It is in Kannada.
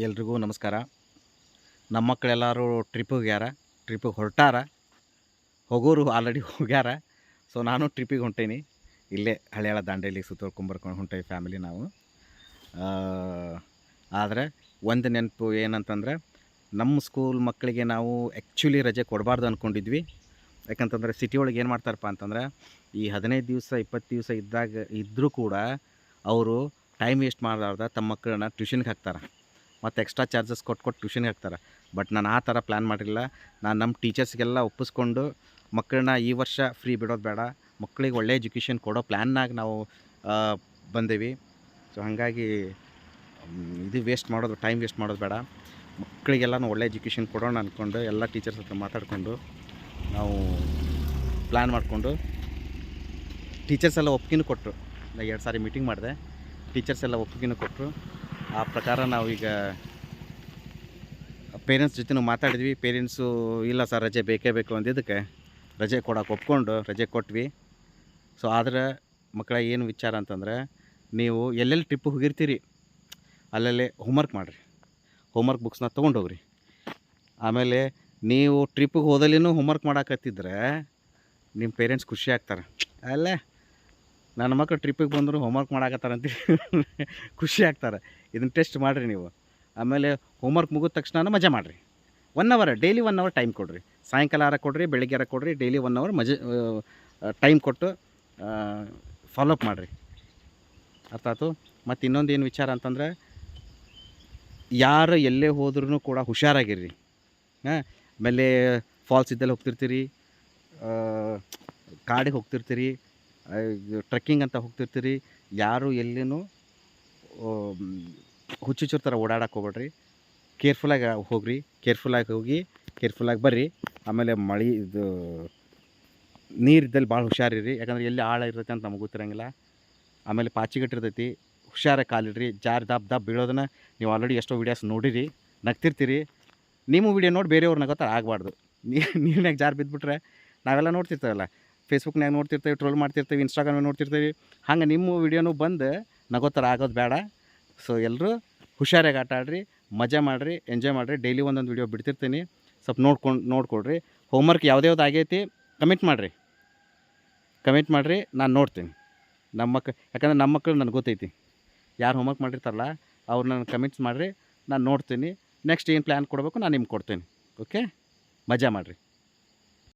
ಎಲ್ರಿಗೂ ನಮಸ್ಕಾರ. ನಮ್ಮ ಮಕ್ಕಳೆಲ್ಲರೂ ಟ್ರಿಪ್ಪಿಗೆ ಹೋಗ್ಯಾರ ಟ್ರಿಪ್ಪಿಗೆ ಹೊರಟಾರ, ಹೋಗೋರು ಆಲ್ರೆಡಿ ಹೋಗ್ಯಾರ. ಸೊ ನಾನು ಟ್ರಿಪ್ಪಿಗೆ ಹೊಂಟೇನಿ. ಇಲ್ಲೇ ಹಳೆಯಾಳ ದಾಂಡೇಲಿ ಸುತ್ತೋಡ್ಕೊಂಬರ್ಕೊಂಡು ಹೊಂಟೇವಿ ಫ್ಯಾಮಿಲಿ ನಾವು. ಆದರೆ ಒಂದು ನೆನಪು ಏನಂತಂದ್ರೆ ನಮ್ಮ ಸ್ಕೂಲ್ ಮಕ್ಕಳಿಗೆ ನಾವು ಆ್ಯಕ್ಚುಲಿ ರಜೆ ಕೊಡಬಾರ್ದು ಅಂದ್ಕೊಂಡಿದ್ವಿ ಯಾಕಂತಂದರೆ ಸಿಟಿ ಒಳಗೆ ಏನು ಮಾಡ್ತಾರಪ್ಪ ಅಂತಂದ್ರೆ ಈ ಹದಿನೈದು ದಿವಸ ಇಪ್ಪತ್ತು ದಿವಸ ಇದ್ದಾಗ ಇದ್ದರೂ ಕೂಡ ಅವರು ಟೈಮ್ ವೇಸ್ಟ್ ಮಾಡಲಾರ್ದ ತಮ್ಮ ಮಕ್ಕಳನ್ನ ಟ್ಯೂಷನ್ಗೆ ಹಾಕ್ತಾರೆ. ಮತ್ತು ಎಕ್ಸ್ಟ್ರಾ ಚಾರ್ಜಸ್ ಕೊಟ್ಟು ಕೊಟ್ಟು ಟ್ಯೂಷನ್ಗೆ ಹಾಕ್ತಾರೆ. ಬಟ್ ನಾನು ಆ ಥರ ಪ್ಲ್ಯಾನ್ ಮಾಡಿಲ್ಲ ನಾನು ನಮ್ಮ ಟೀಚರ್ಸ್ಗೆಲ್ಲ ಒಪ್ಪಿಸ್ಕೊಂಡು ಮಕ್ಕಳನ್ನ ಈ ವರ್ಷ ಫ್ರೀ ಬಿಡೋದು ಬೇಡ. ಮಕ್ಕಳಿಗೆ ಒಳ್ಳೆ ಎಜುಕೇಷನ್ ಕೊಡೋ ಪ್ಲ್ಯಾನ್ನಾಗಿ ನಾವು ಬಂದೀವಿ. ಸೊ ಹಾಗಾಗಿ ಇದು ವೇಸ್ಟ್ ಮಾಡೋದು ಟೈಮ್ ವೇಸ್ಟ್ ಮಾಡೋದು ಬೇಡ. ಮಕ್ಕಳಿಗೆಲ್ಲನೂ ಒಳ್ಳೆ ಎಜುಕೇಷನ್ ಕೊಡೋಣ ಅಂದ್ಕೊಂಡು ಎಲ್ಲ ಟೀಚರ್ಸ್ ಹತ್ರ ಮಾತಾಡಿಕೊಂಡು ನಾವು ಪ್ಲ್ಯಾನ್ ಮಾಡಿಕೊಂಡು ಟೀಚರ್ಸ್ ಎಲ್ಲ ಒಪ್ಪಿಗೆನೂ ಕೊಟ್ಟರು ಎರಡು ಸಾರಿ ಮೀಟಿಂಗ್ ಮಾಡಿದೆ. ಟೀಚರ್ಸ್ ಎಲ್ಲ ಒಪ್ಪಿಗೆನೂ ಕೊಟ್ಟರು ಆ ಪ್ರಕಾರ ನಾವೀಗ ಪೇರೆಂಟ್ಸ್ ಜೊತೆ ಮಾತಾಡಿದ್ವಿ. ಪೇರೆಂಟ್ಸು ಇಲ್ಲ ಸರ್ ರಜೆ ಬೇಕೇ ಬೇಕು ಅಂದಿದ್ದಕ್ಕೆ ರಜೆ ಕೊಡೋಕೆ ಒಪ್ಕೊಂಡು ರಜೆ ಕೊಟ್ವಿ. ಸೊ ಆದರೆ ಮಕ್ಕಳ ಏನು ವಿಚಾರ ಅಂತಂದರೆ ನೀವು ಎಲ್ಲೆಲ್ಲಿ ಟ್ರಿಪ್ ಹೋಗಿರ್ತೀರಿ, ಅಲ್ಲಲ್ಲೇ ಹೋಮ್ವರ್ಕ್ ಮಾಡಿರಿ. ಹೋಮ್ವರ್ಕ್ ಬುಕ್ಸ್ನ ತೊಗೊಂಡೋಗ್ರಿ. ಆಮೇಲೆ ನೀವು ಟ್ರಿಪ್ಪಿಗೆ ಹೋದಲ್ಲಿನೂ ಹೋಮ್ವರ್ಕ್ ಮಾಡಾಕತ್ತಿದ್ರೆ ನಿಮ್ಮ ಪೇರೆಂಟ್ಸ್ ಖುಷಿ ಆಗ್ತಾರೆ. ಅಲ್ಲೇ ನನ್ನ ಮಕ್ಕಳು ಟ್ರಿಪ್ಪಿಗೆ ಬಂದರು ಹೋಮ್ವರ್ಕ್ ಮಾಡಾಕತ್ತಾರಂತ ಖುಷಿ ಆಗ್ತಾರೆ. ಇದನ್ನ ಟೆಸ್ಟ್ ಮಾಡಿರಿ ನೀವು. ಆಮೇಲೆ ಹೋಮ್ವರ್ಕ್ ಮುಗಿದ ತಕ್ಷಣ ಮಜಾ ಮಾಡಿರಿ. One hour daily one hour time ಕೊಡ್ರಿ. ಸಾಯಂಕಾಲ ಆರ ಕೊಡಿರಿ, ಬೆಳಿಗ್ಗೆ ಆರ ಕೊಡ್ರಿ ಡೈಲಿ ಒನ್ ಅವರ್ ಮಜಾ ಟೈಮ್ ಕೊಟ್ಟು ಫಾಲೋ ಅಪ್ ಮಾಡಿರಿ. ಅರ್ಥ ಆಯ್ತು? ಮತ್ತು ಇನ್ನೊಂದು ಏನು ವಿಚಾರ ಅಂತಂದರೆ, ಯಾರು ಎಲ್ಲೇ ಹೋದ್ರೂ ಕೂಡ ಹುಷಾರಾಗಿರ್ರಿ. ಹಾಂ, ಆಮೇಲೆ ಫಾಲ್ಸ್ ಇದ್ದಲ್ಲಿ ಹೋಗ್ತಿರ್ತೀರಿ ಕಾಡಿಗೆ ಹೋಗ್ತಿರ್ತೀರಿ ಟ್ರೆಕ್ಕಿಂಗ್ ಅಂತ ಹೋಗ್ತಿರ್ತೀರಿ, ಯಾರು ಎಲ್ಲಿನೂ ಹುಚ್ಚುಚ್ಚುರ್ ಥರ ಓಡಾಡಕ್ಕೆ ಹೋಗ್ಬೇಡ್ರಿ. ಕೇರ್ಫುಲ್ಲಾಗಿ ಹೋಗ್ರಿ ಕೇರ್ಫುಲ್ಲಾಗಿ ಹೋಗಿ ಕೇರ್ಫುಲ್ಲಾಗಿ ಬರ್ರಿ. ಆಮೇಲೆ ಮಳೆ, ಇದು ನೀರಿದ್ದಲ್ಲಿ ಭಾಳ ಹುಷಾರಿರಿ ಯಾಕಂದ್ರೆ ಎಲ್ಲಿ ಆಳ ಇರುತ್ತೆ ಅಂತ ನಮಗೆ ಗೊತ್ತಿರಂಗಿಲ್ಲ. ಆಮೇಲೆ ಪಾಚಿಗಟ್ಟಿರ್ತೈತಿ ಹುಷಾರಾಗಿ ಕಾಲಿಡ್ರಿ, ಜಾರ್ ದಬ್ ದಬ್ ಬೀಳೋದನ್ನ ನೀವು ಆಲ್ರೆಡಿ ಎಷ್ಟೋ ವೀಡಿಯೋಸ್ ನೋಡಿರಿ, ನಗ್ತಿರ್ತೀರಿ. ನಿಮ್ಮ ವೀಡಿಯೋ ನೋಡಿ ಬೇರೆಯವ್ರು ನಗೋತಾರೆ ಆಗಬಾರ್ದು. ನೀರಿನಾಗ ಜಾರ್ ಬಿದ್ದುಬಿಟ್ರೆ ನಾವೆಲ್ಲ ನೋಡ್ತಿರ್ತೇವಲ್ಲ ಫೇಸ್ಬುಕ್ನಾಗ ನೋಡ್ತಿರ್ತೀವಿ ಟ್ರೋಲ್ ಮಾಡ್ತಿರ್ತೀವಿ ಇನ್ಸ್ಟಾಗ್ರಾಮ್ ನೋಡ್ತಿರ್ತೀವಿ. ಹಂಗೆ ನಿಮ್ಮ ವಿಡಿಯೋನು ಬಂದು ನಗೋತರ ಆಗೋದು ಬೇಡ. ಸೊ ಎಲ್ಲರೂ ಹುಷಾರಾಗಿ ಆಟ ಆಡ್ರಿ, ಮಜಾ ಮಾಡಿರಿ ಎಂಜಾಯ್ ಮಾಡಿರಿ ಡೈಲಿ ಒಂದೊಂದು ವಿಡಿಯೋ ಬಿಡ್ತಿರ್ತೀನಿ. ಸ್ವಲ್ಪ ನೋಡ್ಕೊಂಡು, ನೋಡ್ಕೊಡ್ರಿ. ಹೋಮ್ವರ್ಕ್ ಯಾವುದೇ ಯಾವ್ದು ಆಗೈತಿ ಕಮೆಂಟ್ ಮಾಡಿರಿ. ಕಮೆಂಟ್ ಮಾಡಿರಿ, ನಾನು ನೋಡ್ತೀನಿ. ನಮ್ಮ ಯಾಕಂದ್ರೆ ನಮ್ಮ ಮಕ್ಕಳು ನನಗೆ ಗೊತ್ತೈತಿ. ಯಾರು ಹೋಮ್ವರ್ಕ್ ಮಾಡಿರ್ತಾರಲ್ಲ, ಅವ್ರು ನನ್ನ ಕಮೆಂಟ್ಸ್ ಮಾಡಿರಿ, ನಾನು ನೋಡ್ತೀನಿ. ನೆಕ್ಸ್ಟ್ ಏನು ಪ್ಲ್ಯಾನ್ ಕೊಡಬೇಕು, ನಾನು ನಿಮ್ಗೆ ಕೊಡ್ತೀನಿ. ಓಕೆ ಮಜಾ ಮಾಡಿರಿ.